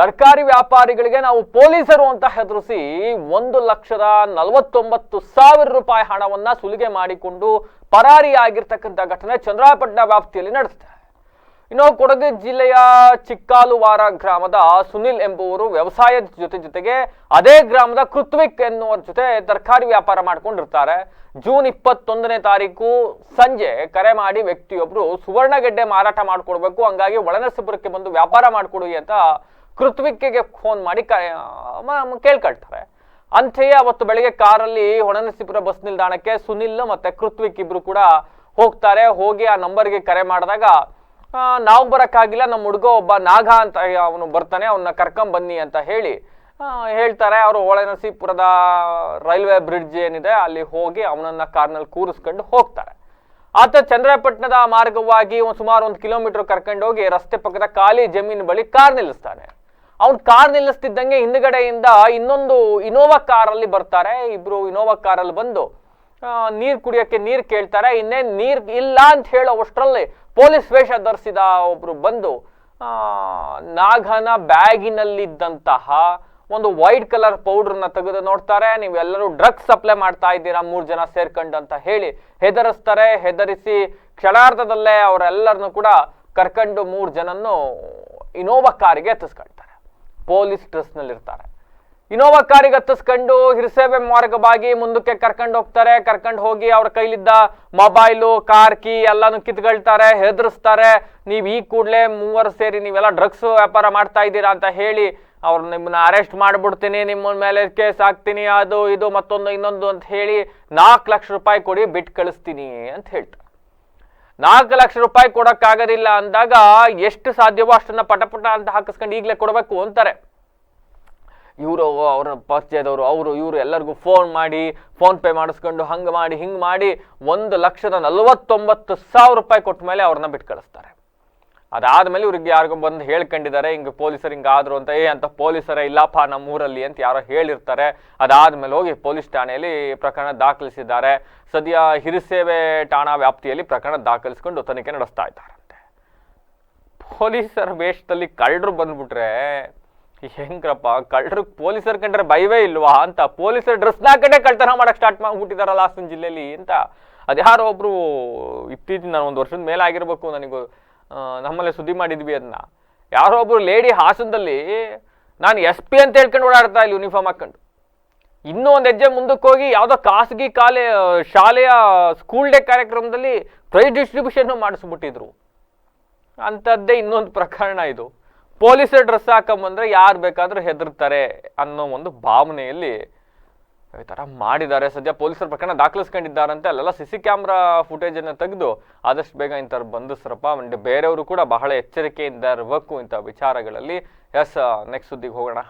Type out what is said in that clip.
ತರಕಾರಿ ವ್ಯಾಪಾರಿಗಳಿಗೆ ನಾವು ಪೊಲೀಸರು ಅಂತ ಹೆದರಿಸಿ ಒಂದು ಲಕ್ಷದ ನಲವತ್ತೊಂಬತ್ತು ಸಾವಿರ ರೂಪಾಯಿ ಹಣವನ್ನ ಸುಲಿಗೆ ಮಾಡಿಕೊಂಡು ಪರಾರಿಯಾಗಿರ್ತಕ್ಕಂಥ ಘಟನೆ ಚಂದ್ರಾಪಟ್ಟಣ ವ್ಯಾಪ್ತಿಯಲ್ಲಿ ನಡೆದಿದೆ. ಇನ್ನು ಕೊಡಗು ಜಿಲ್ಲೆಯ ಚಿಕ್ಕಾಲುವಾರ ಗ್ರಾಮದ ಸುನಿಲ್ ಎಂಬುವರು ವ್ಯವಸಾಯದ ಜೊತೆ ಜೊತೆಗೆ ಅದೇ ಗ್ರಾಮದ ಕೃತ್ವಿಕ್ ಎನ್ನುವರ ಜೊತೆ ತರಕಾರಿ ವ್ಯಾಪಾರ ಮಾಡ್ಕೊಂಡಿರ್ತಾರೆ. ಜೂನ್ ಇಪ್ಪತ್ತೊಂದನೇ ತಾರೀಕು ಸಂಜೆ ಕರೆ ಮಾಡಿ ವ್ಯಕ್ತಿಯೊಬ್ಬರು ಸುವರ್ಣಗೆಡ್ಡೆ ಮಾರಾಟ ಮಾಡಿಕೊಡ್ಬೇಕು, ಹಂಗಾಗಿ ಒಳನರಸೀಪುರಕ್ಕೆ ಬಂದು ವ್ಯಾಪಾರ ಮಾಡಿಕೊಡಿ ಅಂತ ಕೃತ್ವಿಕ್ಗೆ ಫೋನ್ ಮಾಡಿ ಕ ಕೇಳ್ಕೊಳ್ತಾರೆ. ಅಂತೆಯೇ ಅವತ್ತು ಬೆಳಿಗ್ಗೆ ಕಾರಲ್ಲಿ ಹೊಣನಸಿಪುರ ಬಸ್ ನಿಲ್ದಾಣಕ್ಕೆ ಸುನಿಲ್ ಮತ್ತೆ ಕೃತ್ವಿಕ್ ಇಬ್ರು ಕೂಡ ಹೋಗ್ತಾರೆ. ಹೋಗಿ ಆ ನಂಬರ್ಗೆ ಕರೆ ಮಾಡಿದಾಗ ನಾವು ಬರೋಕ್ಕಾಗಿಲ್ಲ, ನಮ್ಮ ಹುಡುಗ ಒಬ್ಬ ನಾಗ ಅಂತ ಅವನು ಬರ್ತಾನೆ ಅವನ್ನ ಕರ್ಕೊಂಡ್ ಬನ್ನಿ ಅಂತ ಹೇಳಿ ಹೇಳ್ತಾರೆ. ಅವರು ಹೊಳೆನರಸೀಪುರದ ರೈಲ್ವೆ ಬ್ರಿಡ್ಜ್ ಏನಿದೆ, ಅಲ್ಲಿ ಹೋಗಿ ಅವನನ್ನ ಕಾರ್ನಲ್ಲಿ ಕೂರಿಸ್ಕೊಂಡು ಹೋಗ್ತಾರೆ. ಆತ ಚಂದ್ರಪಟ್ಟಣದ ಮಾರ್ಗವಾಗಿ ಸುಮಾರು ಒಂದು ಕಿಲೋಮೀಟರ್ ಕರ್ಕೊಂಡು ಹೋಗಿ ರಸ್ತೆ ಪಕ್ಕದ ಖಾಲಿ ಜಮೀನು ಬಳಿ ಕಾರ್ ನಿಲ್ಲಿಸ್ತಾನೆ. ಅವ್ನು ಕಾರ್ ನಿಲ್ಲಿಸ್ತಿದ್ದಂಗೆ ಹಿಂದ್ಗಡೆಯಿಂದ ಇನ್ನೊಂದು ಇನೋವಾ ಕಾರಲ್ಲಿ ಬರ್ತಾರೆ. ಇಬ್ರು ಇನೋವಾ ಕಾರಲ್ಲಿ ಬಂದು ನೀರ್ ಕುಡಿಯೋಕ್ಕೆ ನೀರ್ ಕೇಳ್ತಾರೆ. ಇನ್ನೇ ನೀರ್ ಇಲ್ಲ ಅಂತ ಹೇಳೋ ಅಷ್ಟರಲ್ಲಿ ಪೊಲೀಸ್ ವೇಷ ಧರಿಸಿದ ಒಬ್ರು ಬಂದು ನಾಗನ ಬ್ಯಾಗಿನಲ್ಲಿದ್ದಂತಹ ಒಂದು ವೈಟ್ ಕಲರ್ ಪೌಡರ್ನ ತೆಗೆದು ನೋಡ್ತಾರೆ. ನೀವೆಲ್ಲರೂ ಡ್ರಗ್ಸ್ ಸಪ್ಲೈ ಮಾಡ್ತಾ ಇದ್ದೀರಾ, ಮೂರು ಜನ ಸೇರ್ಕೊಂಡು ಅಂತ ಹೇಳಿ ಹೆದರಿಸ್ತಾರೆ. ಹೆದರಿಸಿ ಕ್ಷಣಾರ್ಧದಲ್ಲೇ ಅವರೆಲ್ಲರನ್ನು ಕೂಡ ಕರ್ಕೊಂಡು ಮೂರು ಜನನ್ನು ಇನೋವಾ ಕಾರಿಗೆ ಎತ್ತಿಸ್ಕೊಳ್ತಾರೆ. ಪೊಲೀಸ್ ಡ್ರೆಸ್ನಲ್ಲಿರ್ತಾರೆ ಇನೋವಾ ಕಾರಿಗೆ ಹತ್ತಿಸ್ಕೊಂಡು ಹಿರಸೇವೆ ಮಾರ್ಗವಾಗಿ ಮುಂದಕ್ಕೆ ಕರ್ಕೊಂಡು ಹೋಗ್ತಾರೆ. ಕರ್ಕೊಂಡು ಹೋಗಿ ಅವ್ರ ಕೈಲಿದ್ದ ಮೊಬೈಲು, ಕಾರ್ ಕೀ ಎಲ್ಲಾನು ಕಿತ್ಕೊಳ್ತಾರೆ ಹೆದರಿಸ್ತಾರೆ. ನೀವು ಈ ಕೂಡಲೇ ಮೂವರು ಸೇರಿ ನೀವೆಲ್ಲ ಡ್ರಗ್ಸ್ ವ್ಯಾಪಾರ ಮಾಡ್ತಾ ಇದ್ದೀರಾ ಅಂತ ಹೇಳಿ ಅವ್ರು ನಿಮ್ಮನ್ನ ಅರೆಸ್ಟ್ ಮಾಡ್ಬಿಡ್ತೀನಿ ನಿಮ್ಮ ಮೇಲೆ ಕೇಸ್ ಹಾಕ್ತೀನಿ, ಅದು ಇದು ಮತ್ತೊಂದು ಇನ್ನೊಂದು ಅಂತ ಹೇಳಿ ನಾಲ್ಕು ಲಕ್ಷ ರೂಪಾಯಿ ಕೊಡಿ ಬಿಟ್ಟು ಕಳಿಸ್ತೀನಿ ಅಂತ ಹೇಳ್ತಾರೆ. ನಾಲ್ಕು ಲಕ್ಷ ರೂಪಾಯಿ ಕೊಡಕ್ಕಾಗೋದಿಲ್ಲ ಅಂದಾಗ ಎಷ್ಟು ಸಾಧ್ಯವೋ ಅಷ್ಟನ್ನ ಪಟಪಟ ಅಂತ ಹಾಕಿಸ್ಕೊಂಡು ಈಗಲೇ ಕೊಡಬೇಕು ಅಂತಾರೆ. ಇವರು ಅವ್ರ ಪರಿಚಯದವರು, ಅವರು ಇವರು ಎಲ್ಲರಿಗೂ ಫೋನ್ ಮಾಡಿ ಫೋನ್ ಪೇ ಮಾಡಿಸ್ಕೊಂಡು ಹಂಗೆ ಮಾಡಿ, ಹಿಂಗೆ ಮಾಡಿ ಒಂದು ಲಕ್ಷದ ನಲವತ್ತೊಂಬತ್ತು ಸಾವಿರ ರೂಪಾಯಿ ಕೊಟ್ಟ ಮೇಲೆ ಅವ್ರನ್ನ ಬಿಟ್ಟು ಕಳಿಸ್ತಾರೆ ಅದಾದ್ಮೇಲೆ ಇವ್ರಿಗೆ ಯಾರಿಗೋ ಬಂದು ಹೇಳ್ಕೊಂಡಿದ್ದಾರೆ, ಹಿಂಗೆ ಪೊಲೀಸರು ಹಿಂಗಾದ್ರು ಅಂತ, ಏ ಅಂತ ಪೊಲೀಸರೇ ಇಲ್ಲಪ್ಪ ನಮ್ಮೂರಲ್ಲಿ ಅಂತ ಯಾರೋ ಹೇಳಿರ್ತಾರೆ. ಅದಾದ್ಮೇಲೆ ಹೋಗಿ ಪೊಲೀಸ್ ಠಾಣೆಯಲ್ಲಿ ಪ್ರಕರಣ ದಾಖಲಿಸಿದ್ದಾರೆ. ಸದ್ಯ ಹಿರಿಸೇವೆ ಠಾಣಾ ವ್ಯಾಪ್ತಿಯಲ್ಲಿ ಪ್ರಕರಣ ದಾಖಲಿಸಿಕೊಂಡು ತನಿಖೆ ನಡೆಸ್ತಾ ಇದ್ದಾರಂತೆ. ಪೊಲೀಸರ ವೇಷದಲ್ಲಿ ಕಳ್ಳರು ಬಂದ್ಬಿಟ್ರೆ ಹೆಂಗ್ರಪ್ಪ, ಕಳ್ಳರು ಪೊಲೀಸರ್ ಕಂಡ್ರೆ ಭಯವೇ ಇಲ್ವಾ? ಅಂತ ಪೊಲೀಸರ ಡ್ರೆಸ್ ಕಡೆ ಕಳ್ತನ ಮಾಡಕ್ ಸ್ಟಾರ್ಟ್ ಮಾಡ್ಬಿಟ್ಟಿದಾರಲ್ಲ ಹಾಸನ ಜಿಲ್ಲೆಯಲ್ಲಿ ಅಂತ. ಅದ್ಯಾರೋ ಒಬ್ರು ಇತ್ತೀಚಿನ ನಾನು ಒಂದು ವರ್ಷದ ಮೇಲೆ ಆಗಿರ್ಬೇಕು ನನಗೂ ನಮ್ಮಲ್ಲೇ ಸುದ್ದಿ ಮಾಡಿದ್ವಿ ಅದನ್ನ. ಯಾರೋ ಒಬ್ರು ಲೇಡಿ ಹಾಸನದಲ್ಲಿ, ನಾನು ಎಸ್ ಪಿ ಅಂತ ಹೇಳ್ಕೊಂಡು ಓಡಾಡ್ತಾ ಇಲ್ಲಿ ಯೂನಿಫಾರ್ಮ್ ಹಾಕೊಂಡು. ಇನ್ನೂ ಒಂದು ಹೆಜ್ಜೆ ಮುಂದಕ್ಕೆ ಹೋಗಿ ಯಾವುದೋ ಖಾಸಗಿ ಕಾಲೇ ಶಾಲೆಯ ಸ್ಕೂಲ್ ಡೇ ಕಾರ್ಯಕ್ರಮದಲ್ಲಿ ಪ್ರೈಸ್ ಡಿಸ್ಟ್ರಿಬ್ಯೂಷನ್ ಮಾಡಿಸ್ಬಿಟ್ಟಿದ್ರು. ಅಂಥದ್ದೇ ಇನ್ನೊಂದು ಪ್ರಕರಣ ಇದು. ಪೊಲೀಸರ ಡ್ರೆಸ್ ಹಾಕೊಂಬಂದ್ರೆ ಯಾರು ಬೇಕಾದರೂ ಹೆದರ್ತಾರೆ ಅನ್ನೋ ಒಂದು ಭಾವನೆಯಲ್ಲಿ ಈ ಥರ ಮಾಡಿದ್ದಾರೆ. ಸದ್ಯ ಪೊಲೀಸರ ಪ್ರಕರಣ ದಾಖಲಿಸ್ಕೊಂಡಿದ್ದಾರಂತೆ. ಅಲ್ಲೆಲ್ಲ ಸಿ ಸಿ ಕ್ಯಾಮ್ರಾ ಫುಟೇಜನ್ನು ತೆಗೆದು ಆದಷ್ಟು ಬೇಗ ಇಂಥವ್ರು ಬಂಧಿಸ್ರಪ್ಪ ಅಂಡ್ ಬೇರೆಯವರು ಕೂಡ ಬಹಳ ಎಚ್ಚರಿಕೆಯಿಂದ ಇರಬೇಕು ಇಂಥ ವಿಚಾರಗಳಲ್ಲಿ. ಎಸ್ ನೆಕ್ಸ್ಟ್ ಸುದ್ದಿಗೆ ಹೋಗೋಣ.